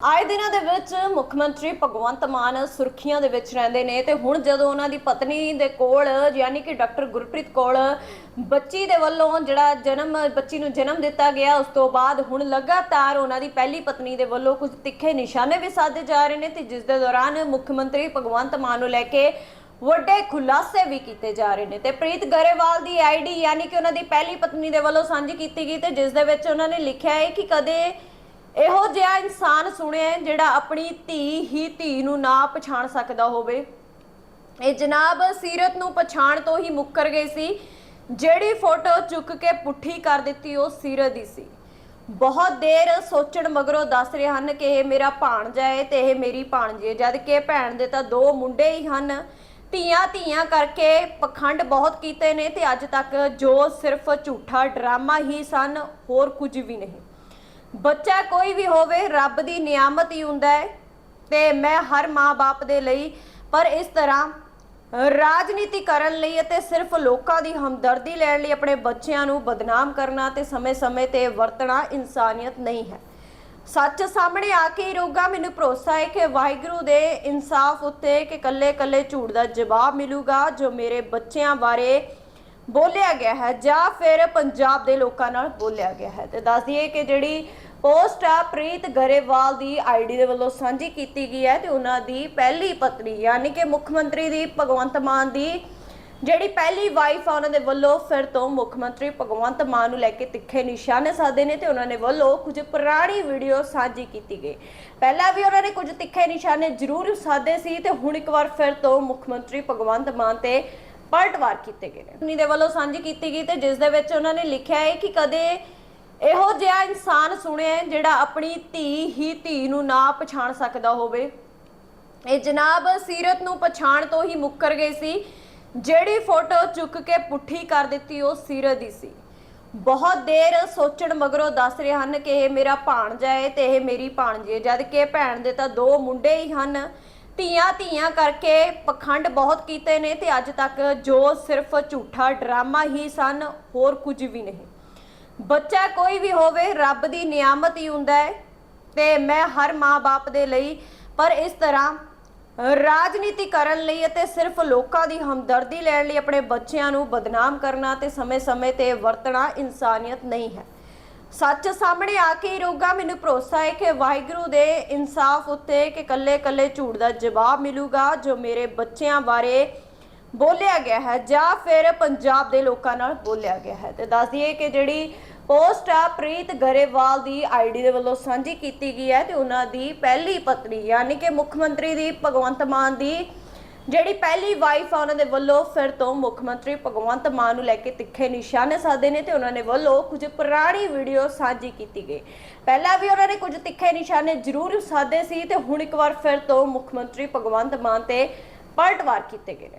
ਆਏ ਦਿਨਾਂ ਦੇ ਵਿੱਚ ਮੁੱਖ ਮੰਤਰੀ ਭਗਵੰਤ ਮਾਨ ਸੁਰਖੀਆਂ ਦੇ ਵਿੱਚ ਰਹਿੰਦੇ ਨੇ ਤੇ ਹੁਣ ਜਦੋਂ ਉਹਨਾਂ ਦੀ ਪਤਨੀ ਦੇ ਕੋਲ, ਯਾਨੀ ਕਿ ਡਾਕਟਰ ਗੁਰਪ੍ਰੀਤ ਕੋਲ, ਬੱਚੀ ਦੇ ਵੱਲੋਂ ਜਿਹੜਾ ਜਨਮ, ਬੱਚੀ ਨੂੰ ਜਨਮ ਦਿੱਤਾ ਗਿਆ, ਉਸ ਤੋਂ ਬਾਅਦ ਹੁਣ ਲਗਾਤਾਰ ਉਹਨਾਂ ਦੀ ਪਹਿਲੀ ਪਤਨੀ ਦੇ ਵੱਲੋਂ ਕੁਝ ਤਿੱਖੇ ਨਿਸ਼ਾਨੇ ਵੀ ਸਾਧੇ ਜਾ ਰਹੇ ਨੇ ਤੇ ਜਿਸ ਦੇ ਦੌਰਾਨ ਮੁੱਖ ਮੰਤਰੀ ਭਗਵੰਤ ਮਾਨ ਨੂੰ ਲੈ ਕੇ ਵੱਡੇ ਖੁਲਾਸੇ ਵੀ ਕੀਤੇ ਜਾ ਰਹੇ ਨੇ। ਤੇ ਪ੍ਰੀਤ ਗਰੇਵਾਲ ਦੀ ਆਈਡੀ ਯਾਨੀ ਕਿ ਉਹਨਾਂ ਦੀ ਪਹਿਲੀ ਪਤਨੀ ਦੇ ਵੱਲੋਂ ਸਾਂਝੀ ਕੀਤੀ ਗਈ ਤੇ ਜਿਸ ਦੇ ਵਿੱਚ ਉਹਨਾਂ ਨੇ ਲਿਖਿਆ ਹੈ ਕਿ ਕਦੇ ਇਹੋ ਜਿਹਾ ਇਨਸਾਨ ਸੁਣਿਆ ਜਿਹੜਾ ਆਪਣੀ ਧੀ ਹੀ ਧੀ ਨੂੰ ਨਾ ਪਛਾਣ ਸਕਦਾ ਹੋਵੇ। ਇਹ ਜਨਾਬ ਸੀਰਤ ਨੂੰ ਪਛਾਣ ਤੋਂ ਹੀ ਮੁੱਕਰ ਗਏ ਸੀ। ਜਿਹੜੀ ਫੋਟੋ ਚੁੱਕ ਕੇ ਪੁੱਠੀ ਕਰ ਦਿੱਤੀ ਉਹ ਸੀਰਤ ਦੀ ਸੀ। ਬਹੁਤ ਦੇਰ ਸੋਚਣ ਮਗਰੋਂ ਦੱਸ ਰਹੇ ਹਨ ਕਿ ਇਹ ਮੇਰਾ ਭਾਣਜਾ ਹੈ ਤੇ ਇਹ ਮੇਰੀ ਭਾਣਜੀ ਹੈ। ਜਦ ਕਿ ਭੈਣ ਦੇ ਤਾਂ ਦੋ ਮੁੰਡੇ ਹੀ ਹਨ। ਧੀਆਂ ਧੀਆਂ ਕਰਕੇ ਪਖੰਡ ਬਹੁਤ ਕੀਤੇ ਨੇ ਤੇ ਅੱਜ ਤੱਕ ਜੋ ਸਿਰਫ ਝੂਠਾ ਡਰਾਮਾ ਹੀ ਸਨ, ਹੋਰ ਕੁਝ ਵੀ ਨਹੀਂ। ਬੱਚਾ ਕੋਈ ਵੀ ਹੋਵੇ, ਰੱਬ ਦੀ ਨਿਆਮਤ ਹੀ ਹੁੰਦਾ ਹੈ ਤੇ ਮੈਂ ਹਰ ਮਾਂ-ਬਾਪ ਦੇ ਲਈ ਪਰ ਇਸ ਤਰ੍ਹਾਂ ਰਾਜਨੀਤੀ ਕਰਨ ਲਈ ਅਤੇ ਸਿਰਫ ਲੋਕਾਂ ਦੀ ਹਮਦਰਦੀ ਲੈਣ ਲਈ ਆਪਣੇ ਬੱਚਿਆਂ ਨੂੰ ਬਦਨਾਮ ਕਰਨਾ ਤੇ ਸਮੇਂ-ਸਮੇਂ ਤੇ ਵਰਤਣਾ ਇਨਸਾਨੀਅਤ ਨਹੀਂ ਹੈ। ਸੱਚ ਸਾਹਮਣੇ ਆ ਕੇ ਹੀ ਰਹੂਗਾ ਮੈਨੂੰ ਭਰੋਸਾ ਹੈ ਕਿ ਵਾਹਿਗੁਰੂ ਦੇ ਇਨਸਾਫ ਉੱਤੇ ਕਿ ਕੱਲੇ-ਕੱਲੇ ਝੂਠ ਦਾ ਜਵਾਬ ਮਿਲੂਗਾ ਜੋ ਮੇਰੇ ਬੱਚਿਆਂ ਬਾਰੇ ਬੋਲਿਆ ਗਿਆ ਹੈ ਜਾਂ ਫਿਰ ਪੰਜਾਬ ਦੇ ਲੋਕਾਂ ਨਾਲ ਬੋਲਿਆ ਗਿਆ ਹੈ ਤੇ ਦੱਸ ਦਈਏ ਕਿ ਜਿਹੜੀ ਪੋਸਟ ਆ ਪ੍ਰੀਤ ਗਰੇਵਾਲ ਦੀ ਆਈਡੀ ਦੇ ਵੱਲੋਂ ਸਾਂਝੀ ਕੀਤੀ ਗਈ ਹੈ ਤੇ ਉਹਨਾਂ ਦੀ ਪਹਿਲੀ ਪਤਨੀ ਯਾਨੀ ਕਿ ਮੁੱਖ ਮੰਤਰੀ ਦੀ ਭਗਵੰਤ ਮਾਨ ਦੀ ਜਿਹੜੀ ਪਹਿਲੀ ਵਾਈਫ ਆ ਉਹਨਾਂ ਦੇ ਵੱਲੋਂ ਫਿਰ ਤੋਂ ਮੁੱਖ ਮੰਤਰੀ ਭਗਵੰਤ ਮਾਨ ਨੂੰ ਲੈ ਕੇ ਤਿੱਖੇ ਨਿਸ਼ਾਨੇ ਸਾਧੇ ਨੇ ਤੇ ਉਹਨਾਂ ਨੇ ਵੱਲੋਂ ਕੁਝ ਪੁਰਾਣੀ ਵੀਡੀਓ ਸਾਂਝੀ ਕੀਤੀ ਗਈ। ਪਹਿਲਾਂ ਵੀ ਉਹਨਾਂ ਨੇ ਕੁਝ ਤਿੱਖੇ ਨਿਸ਼ਾਨੇ ਜ਼ਰੂਰ ਸਾਧੇ ਸੀ ਤੇ ਹੁਣ ਇੱਕ ਵਾਰ ਫਿਰ ਤੋਂ ਮੁੱਖ ਮੰਤਰੀ ਭਗਵੰਤ ਮਾਨ ਤੇ ਪਲਟਵਾਰ ਕੀਤੇ ਗਏ ਨੇ। ਉਨੀ ਦੇ ਵੱਲੋਂ ਸਾਂਝੀ ਕੀਤੀ ਗਈ ਤੇ ਜਿਸ ਦੇ ਵਿੱਚ ਉਹਨਾਂ ਨੇ ਲਿਖਿਆ ਹੈ ਕਿ ਕਦੇ ਇਹੋ ਜਿਹਾ ਇਨਸਾਨ ਸੁਣਿਆ ਜਿਹੜਾ ਆਪਣੀ ਧੀ ਹੀ ਧੀ ਨੂੰ ਨਾ ਪਛਾਣ ਸਕਦਾ ਹੋਵੇ। ਇਹ ਜਨਾਬ ਸੀਰਤ ਨੂੰ ਪਛਾਣ ਤੋਂ ਹੀ ਮੁੱਕਰ ਗਏ ਸੀ। ਜਿਹੜੀ ਫੋਟੋ ਚੁੱਕ ਕੇ ਪੁੱਠੀ ਕਰ ਦਿੱਤੀ ਉਹ ਸੀਰਤ ਦੀ ਸੀ। ਬਹੁਤ ਦੇਰ ਸੋਚਣ ਮਗਰੋਂ ਦੱਸ ਰਹੇ ਹਨ ਕਿ ਇਹ ਮੇਰਾ ਭਾਣਜਾ ਹੈ ਤੇ ਇਹ ਮੇਰੀ ਭਾਣਜੀ ਹੈ। ਜਦ ਕਿ ਭੈਣ ਦੇ ਤਾਂ ਦੋ ਮੁੰਡੇ ਹੀ ਹਨ। ਧੀਆਂ ਧੀਆਂ ਕਰਕੇ ਪਖੰਡ ਬਹੁਤ ਕੀਤੇ ਨੇ ਤੇ ਅੱਜ ਤੱਕ ਜੋ ਸਿਰਫ ਝੂਠਾ ਡਰਾਮਾ ਹੀ ਸਨ, ਹੋਰ ਕੁਝ ਵੀ ਨਹੀਂ। ਬੱਚਾ ਕੋਈ ਵੀ ਹੋਵੇ, ਰੱਬ ਦੀ ਨਿਆਮਤ ਹੀ ਹੁੰਦਾ ਹੈ ਤੇ ਮੈਂ ਹਰ ਮਾਂ-ਬਾਪ ਦੇ ਲਈ ਪਰ ਇਸ ਤਰ੍ਹਾਂ ਰਾਜਨੀਤੀ ਕਰਨ ਲਈ ਅਤੇ ਸਿਰਫ ਲੋਕਾਂ ਦੀ ਹਮਦਰਦੀ ਲੈਣ ਲਈ ਆਪਣੇ ਬੱਚਿਆਂ ਨੂੰ ਬਦਨਾਮ ਕਰਨਾ ਤੇ ਸਮੇਂ-ਸਮੇਂ ਤੇ ਵਰਤਣਾ ਇਨਸਾਨੀਅਤ ਨਹੀਂ ਹੈ। ਸੱਚ ਸਾਹਮਣੇ ਆ ਕੇ ਹੀ ਰਹੂਗਾ। ਮੈਨੂੰ ਭਰੋਸਾ ਹੈ ਕਿ ਵਾਹਿਗੁਰੂ ਦੇ ਇਨਸਾਫ ਉੱਤੇ ਕਿ ਕੱਲੇ-ਕੱਲੇ ਝੂਠ ਦਾ ਜਵਾਬ ਮਿਲੂਗਾ, ਜੋ ਮੇਰੇ ਬੱਚਿਆਂ ਬਾਰੇ ਬੋਲਿਆ ਗਿਆ ਹੈ ਜਾਂ ਫਿਰ ਪੰਜਾਬ ਦੇ ਲੋਕਾਂ ਨਾਲ ਬੋਲਿਆ ਗਿਆ ਹੈ। ਤੇ ਦੱਸ ਦਈਏ ਕਿ ਜਿਹੜੀ ਪੋਸਟ ਆ, ਪ੍ਰੀਤ ਗਰੇਵਾਲ ਦੀ ਆਈਡੀ ਦੇ ਵੱਲੋਂ ਸਾਂਝੀ ਕੀਤੀ ਗਈ ਹੈ ਤੇ ਉਹਨਾਂ ਦੀ ਪਹਿਲੀ ਪਤਨੀ, ਯਾਨੀ ਕਿ ਮੁੱਖ ਮੰਤਰੀ ਦੀ ਭਗਵੰਤ ਮਾਨ ਦੀ ਜਿਹੜੀ ਪਹਿਲੀ ਵਾਈਫ ਆ, ਉਹਨਾਂ ਦੇ ਵੱਲੋਂ ਫਿਰ ਤੋਂ ਮੁੱਖ ਮੰਤਰੀ ਭਗਵੰਤ ਮਾਨ ਨੂੰ ਲੈ ਕੇ ਤਿੱਖੇ ਨਿਸ਼ਾਨੇ ਸਾਧੇ ਨੇ ਤੇ ਉਹਨਾਂ ਨੇ ਵੱਲੋਂ ਕੁਝ ਪੁਰਾਣੀ ਵੀਡੀਓ ਸਾਂਝੀ ਕੀਤੀ ਗਈ। ਪਹਿਲਾਂ ਵੀ ਉਹਨਾਂ ਨੇ ਕੁਝ ਤਿੱਖੇ ਨਿਸ਼ਾਨੇ ਜ਼ਰੂਰ ਸਾਧੇ ਸੀ ਤੇ ਹੁਣ ਇੱਕ ਵਾਰ ਫਿਰ ਤੋਂ ਮੁੱਖ ਮੰਤਰੀ ਭਗਵੰਤ ਮਾਨ ਤੇ ਪਲਟਵਾਰ ਕੀਤੇ ਗਏ ਨੇ।